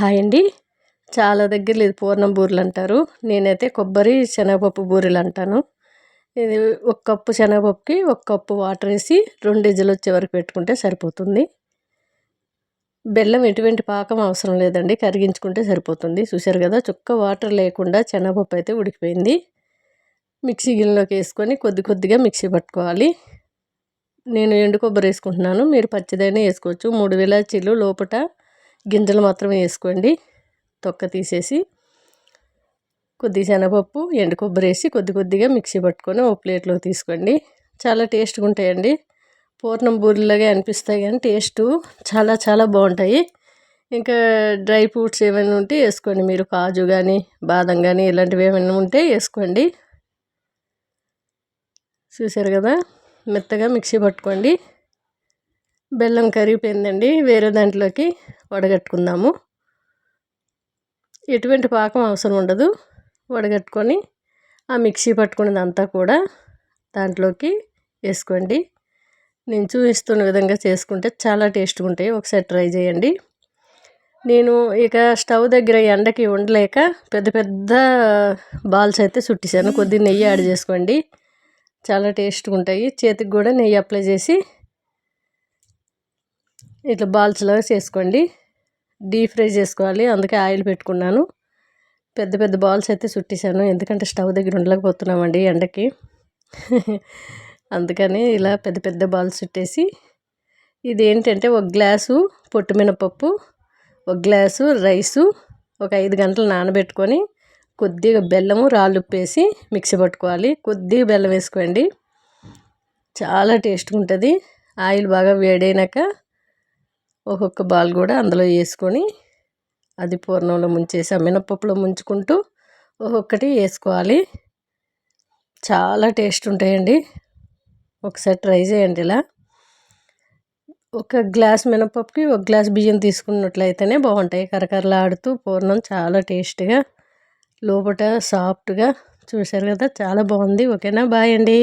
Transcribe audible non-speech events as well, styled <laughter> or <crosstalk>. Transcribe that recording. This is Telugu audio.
హాయ్ అండి. చాలా దగ్గర ఇది పూర్ణం బూరెలు అంటారు నేనైతే కొబ్బరి శనగపప్పు బూరెలు అంటాను ఇది ఒక కప్పు శనగపప్పుకి ఒక కప్పు వాటర్ వేసి రెండు ఇజలు వచ్చే వరకు పెట్టుకుంటే సరిపోతుంది. బెల్లం ఎటువంటి పాకం అవసరం లేదండి. కరిగించుకుంటే సరిపోతుంది. చూసారు కదా చుక్క వాటర్ లేకుండా శనగపప్పు అయితే ఉడికిపోయింది. మిక్సీ గిన్నెలోకి వేసుకొని కొద్ది కొద్దిగా మిక్సీ పట్టుకోవాలి. నేను ఎండు కొబ్బరి వేసుకుంటున్నాను. మీరు పచ్చిదైనా వేసుకోవచ్చు. మూడు విలాచీలు లోపల గింజలు మాత్రమే వేసుకోండి. తొక్క తీసేసి కొద్ది శనగపప్పు ఎండు కొబ్బరి వేసి కొద్ది కొద్దిగా మిక్సీ పట్టుకొని ఒక ప్లేట్లో తీసుకోండి. చాలా టేస్ట్గా ఉంటాయండి. పూర్ణం బూరెలాగే అనిపిస్తాయి కానీ టేస్ట్ చాలా చాలా బాగుంటాయి. ఇంకా డ్రై ఫ్రూట్స్ ఏమైనా ఉంటే వేసుకోండి. మీరు కాజు కానీ బాదం కానీ ఇలాంటివి ఏమైనా ఉంటే వేసుకోండి. చూసారు కదా? మెత్తగా మిక్సీ పట్టుకోండి. బెల్లం కరిగిపోయిందండి వేరే దాంట్లోకి. వడగట్టుకుందాము. ఎటువంటి పాకం అవసరం ఉండదు. వడగట్టుకొని ఆ మిక్సీ పట్టుకున్నదంతా కూడా దాంట్లోకి వేసుకోండి. నేను చూపిస్తున్న విధంగా చేసుకుంటే చాలా టేస్ట్గా ఉంటాయి. ఒకసారి ట్రై చేయండి. నేను ఇక స్టవ్ దగ్గర ఎండకి ఉండలేక పెద్ద పెద్ద బాల్స్ అయితే చుట్టేశాను. కొద్దిగా నెయ్యి యాడ్ చేసుకోండి. చాలా టేస్ట్గా ఉంటాయి. చేతికి కూడా నెయ్యి అప్లై చేసి ఇట్లా బాల్స్లాగా చేసుకోండి. డీప్ ఫ్రై చేసుకోవాలి. అందుకే ఆయిల్ పెట్టుకున్నాను. పెద్ద పెద్ద బాల్స్ అయితే చుట్టేసాను. ఎందుకంటే స్టవ్ దగ్గర ఉండలేకపోతున్నామండి ఎండకి. <laughs> అందుకని ఇలా పెద్ద పెద్ద బాల్స్ చుట్టేసి ఇది ఏంటంటే ఒక గ్లాసు పొట్టుమినపప్పు ఒక గ్లాసు రైసు ఒక ఐదు గంటలు నానబెట్టుకొని కొద్దిగా బెల్లము రాళ్ళు ఉప్పేసి మిక్సీ పట్టుకోవాలి. కొద్దిగా బెల్లం వేసుకోండి. చాలా టేస్ట్గా ఉంటుంది. ఆయిల్ బాగా వేడైనాక ఒక్కొక్క బాల్ కూడా అందులో వేసుకొని అది పూర్ణంలో ముంచేసి ఆ మినపప్పులో ముంచుకుంటూ ఒక్కొక్కటి వేసుకోవాలి. చాలా టేస్ట్ ఉంటాయండి. ఒకసారి ట్రై చేయండి ఇలా. ఒక గ్లాస్ మినపప్పుకి ఒక గ్లాస్ బియ్యం తీసుకున్నట్లయితేనే బాగుంటాయి. కరకరలాడుతూ పూర్ణం చాలా టేస్ట్గా లోపల సాఫ్ట్గా చూశారు కదా చాలా బాగుంది. ఓకేనా? బాయ్ అండి.